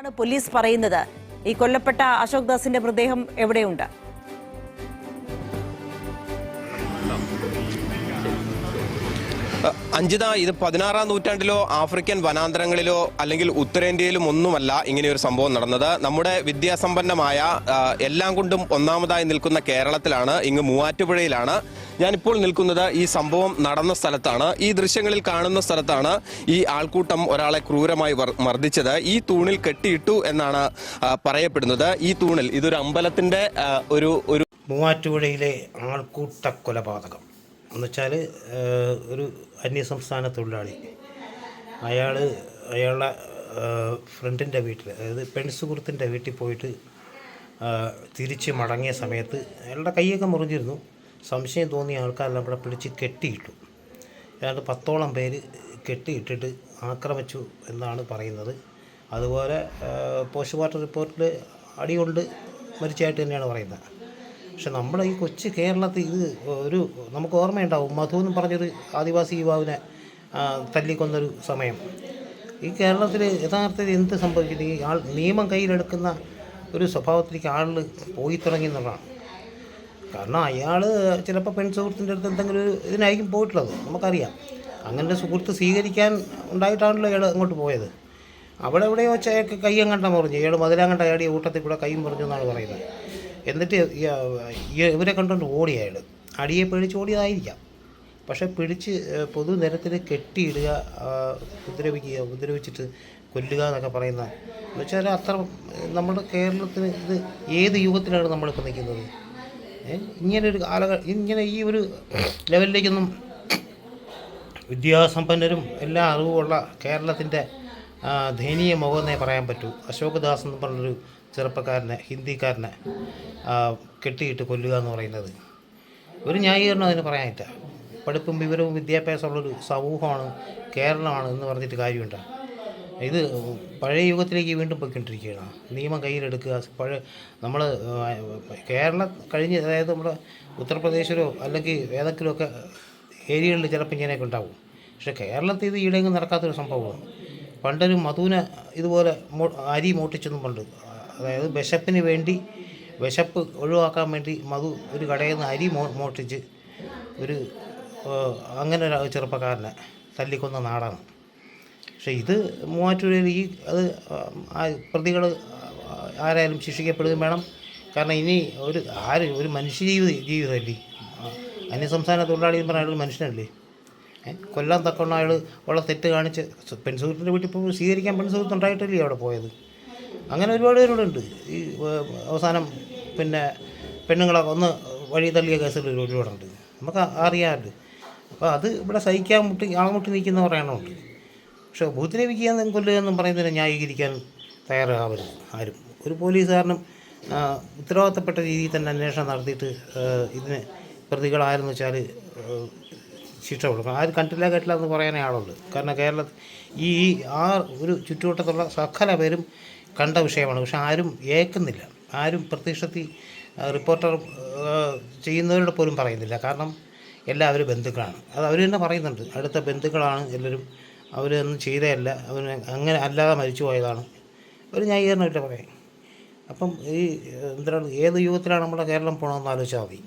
ആണ് പോലീസ് പറയുന്നത്. ഈ കൊല്ലപ്പെട്ട അശോക് ദാസിന്റെ മൃതദേഹം എവിടെയുണ്ട്? അഞ്ജിത ഇത് പതിനാറാം നൂറ്റാണ്ടിലോ ആഫ്രിക്കൻ വനാന്തരങ്ങളിലോ അല്ലെങ്കിൽ ഉത്തരേന്ത്യയിലും ഒന്നുമല്ല ഇങ്ങനെയൊരു സംഭവം നടന്നത്. നമ്മുടെ വിദ്യാസമ്പന്നമായ എല്ലാം കൊണ്ടും ഒന്നാമതായി നിൽക്കുന്ന കേരളത്തിലാണ് ഇങ്ങ് മൂവാറ്റുപുഴയിലാണ്. ഞാനിപ്പോൾ നിൽക്കുന്നത് ഈ സംഭവം നടന്ന സ്ഥലത്താണ്. ഈ ദൃശ്യങ്ങളിൽ കാണുന്ന സ്ഥലത്താണ് ഈ ആൾക്കൂട്ടം ഒരാളെ ക്രൂരമായി മർദ്ദിച്ചത്. ഈ തൂണിൽ കെട്ടിയിട്ടു എന്നാണ് പറയപ്പെടുന്നത്. ഈ തൂണിൽ ഇതൊരു അമ്പലത്തിന്റെ ഒരു ഒരു മൂവാറ്റുപുഴയിലെ ആൾക്കൂട്ട കൊലപാതകം എന്നുവെച്ചാൽ ഒരു അന്യസംസ്ഥാന തൊഴിലാളി. അയാൾ അയാളുടെ ഫ്രണ്ടിന്റെ വീട്ടിൽ അതായത് പെൺസുഹൃത്തിന്റെ വീട്ടിൽ പോയിട്ട് തിരിച്ച് മടങ്ങിയ സമയത്ത് അയാളുടെ കൈയൊക്കെ മുറിഞ്ഞിരുന്നു. സംശയം തോന്നിയ ആൾക്കാരെല്ലാം കൂടെ പിടിച്ച് കെട്ടിയിട്ടു. ഏതാണ്ട് പത്തോളം പേര് കെട്ടിയിട്ടിട്ട് ആക്രമിച്ചു എന്നാണ് പറയുന്നത്. അതുപോലെ പോസ്റ്റ്മോർട്ടം റിപ്പോർട്ടിൽ അടികൊണ്ട് മരിച്ചതായിട്ട് തന്നെയാണ് പറയുന്നത്. പക്ഷെ നമ്മുടെ ഈ കൊച്ചു കേരളത്തിൽ ഇത് ഒരു നമുക്ക് ഓർമ്മയുണ്ടാവും. മധു എന്ന് പറഞ്ഞൊരു ആദിവാസി യുവാവിനെ തല്ലിക്കൊന്നൊരു സമയം. ഈ കേരളത്തിൽ യഥാർത്ഥത്തിൽ എന്ത് സംഭവിക്കുന്നു? ഈ ആൾ നിയമം കയ്യിലെടുക്കുന്ന ഒരു സ്വഭാവത്തിലേക്ക് ആൾ പോയി തുടങ്ങി എന്നുള്ളതാണ്. കാരണം അയാൾ ചിലപ്പോൾ പെൺ സുഹൃത്തിന്റെ അടുത്ത് എന്തെങ്കിലും ഒരു ഇതിനായിരിക്കും പോയിട്ടുള്ളത്. നമുക്കറിയാം. അങ്ങനെ സുഹൃത്ത് സ്വീകരിക്കാൻ ഉണ്ടായിട്ടാണല്ലോ അയാൾ അങ്ങോട്ട് പോയത്. അവിടെ എവിടെയോ വെച്ച് അയാൾക്ക് കയ്യം കണ്ട മുറിഞ്ഞു ഇയാൾ മതിലാങ്കണ്ട അയാളുടെ ഊട്ടത്തിൽ കൂടെ കൈയും മുറിഞ്ഞു എന്നാണ് പറയുന്നത്. എന്നിട്ട് ഇവരെ കണ്ടുകൊണ്ട് ഓടി അയാൾ. അടിയെ പേടിച്ച് ഓടിയതായിരിക്കാം. പക്ഷെ പിടിച്ച് പൊതുനിരത്തിൽ കെട്ടിയിടുക ഉപദ്രവിക്കുക ഉപദ്രവിച്ചിട്ട് കൊല്ലുക എന്നൊക്കെ പറയുന്ന എന്ന് വെച്ചാൽ അത്ര നമ്മുടെ കേരളത്തിന് ഇത് ഏത് യുഗത്തിലാണ് നമ്മളിപ്പോൾ നിൽക്കുന്നത്? ഇങ്ങനെ ഒരു കാലഘ ഇങ്ങനെ ഈ ഒരു ലെവലിലേക്കൊന്നും വിദ്യാസമ്പന്നരും എല്ലാ അറിവുമുള്ള കേരളത്തിന്റെ ദയനീയ മുഖമെന്നേ പറയാൻ പറ്റൂ. അശോകദാസ് എന്ന് പറഞ്ഞൊരു ചെറുപ്പക്കാരനെ ഹിന്ദിക്കാരനെ കെട്ടിയിട്ട് കൊല്ലുക എന്ന് പറയുന്നത്. ഒരു ന്യായീകരണം അതിന് പറയാനില്ല. പഠിപ്പും വിവരവും വിദ്യാഭ്യാസമുള്ളൊരു സമൂഹമാണ് കേരളമാണ് എന്ന് പറഞ്ഞിട്ട് കാര്യമുണ്ട്. ഇത് പഴയ യുഗത്തിലേക്ക് വീണ്ടും പോയിക്കൊണ്ടിരിക്കുകയാണ്. നിയമം കയ്യിലെടുക്കുക പഴയ നമ്മൾ കേരളം കഴിഞ്ഞ് അതായത് നമ്മുടെ ഉത്തർപ്രദേശിലോ അല്ലെങ്കിൽ ഏതെങ്കിലുമൊക്കെ ഏരിയകളിൽ ചിലപ്പോൾ ഇങ്ങനെയൊക്കെ ഉണ്ടാവും. പക്ഷേ കേരളത്തിൽ ഇത് ഈടെങ്കിലും നടക്കാത്തൊരു സംഭവമാണ്. പണ്ടൊരു മധുവിനെ ഇതുപോലെ അരി മോട്ടിച്ചെന്നും പണ്ട് അതായത് വിശപ്പിന് വേണ്ടി വിശപ്പ് ഒഴിവാക്കാൻ വേണ്ടി മധു ഒരു കടയിൽ നിന്ന് അരി മോ മോഷ്ടിച്ച് ഒരു അങ്ങനെ ഒരു ചെറുപ്പക്കാരനെ തല്ലിക്കൊന്ന നാടാണ്. പക്ഷേ ഇത് മൂവാറ്റുപുഴയിൽ ഈ അത് പ്രതികൾ ആരായാലും ശിക്ഷിക്കപ്പെടുകയും വേണം. കാരണം ഇനി ഒരു ആര് ഒരു മനുഷ്യജീവിത ജീവിതമല്ലേ? അന്യസംസ്ഥാന തൊഴിലാളി എന്ന് പറഞ്ഞാൽ ഒരു മനുഷ്യനല്ലേ? കൊല്ലം കൊല്ലാൻ തക്കവണ്ണം അയാൾ ഉള്ള തെറ്റ് കാണിച്ച് പെൺസുഹൃത്തിന്റെ വീട്ടിൽ പോയി സ്വീകരിക്കാൻ പെൺസുഹൃത്ത് ഉണ്ടായിട്ടല്ലേ അവിടെ പോയത്? അങ്ങനെ ഒരുപാട് പേരുടെ ഉണ്ട് ഈ അവസാനം പിന്നെ പെണ്ണുങ്ങളെ ഒന്ന് വഴി തള്ളിയ കേസുകൾ ഒരുപാടുണ്ട്. നമുക്ക് അറിയാറുണ്ട് അപ്പോൾ അത് ഇവിടെ സഹിക്കാൻ മുട്ടി ആളുമുട്ടി നിൽക്കുന്ന പറയണമുണ്ട് പക്ഷേ ഉപദ്രവിക്കുക കൊല്ലുക എന്നും പറയുന്നതിനെ ന്യായീകരിക്കാൻ തയ്യാറാവരുത് ആരും. ഒരു പോലീസുകാരനും ഉത്തരവാദിത്തപ്പെട്ട രീതിയിൽ തന്നെ അന്വേഷണം നടത്തിയിട്ട് ഇതിന് പ്രതികളാരെന്ന് വെച്ചാൽ ശിക്ഷ കൊടുക്കണം ആരും കണ്ടില്ല കേട്ടില്ല എന്ന് പറയാനേ ആളുണ്ട്. കാരണം കേരളത്തിൽ ഈ ആ ഒരു ചുറ്റുവട്ടത്തുള്ള സകല പേരും കണ്ട വിഷയമാണ്. പക്ഷെ ആരും ഏക്കുന്നില്ല ആരും പ്രത്യക്ഷത്തിൽ റിപ്പോർട്ടർ ചെയ്യുന്നവരുടെ പോലും പറയുന്നില്ല. കാരണം എല്ലാവരും ബന്ധുക്കളാണ്. അത് അവർ തന്നെ പറയുന്നുണ്ട്. അടുത്ത ബന്ധുക്കളാണ് എല്ലാവരും. അവരൊന്നും ചെയ്തതല്ല. അവന് അങ്ങനെ അല്ലാതെ മരിച്ചു പോയതാണ്. ഒരു ന്യായീകരണമില്ല പറയാം. അപ്പം ഈ എന്താണ് ഏത് യുഗത്തിലാണ് നമ്മുടെ കേരളം പോകണമെന്ന് ആലോചിച്ചാൽ മതി.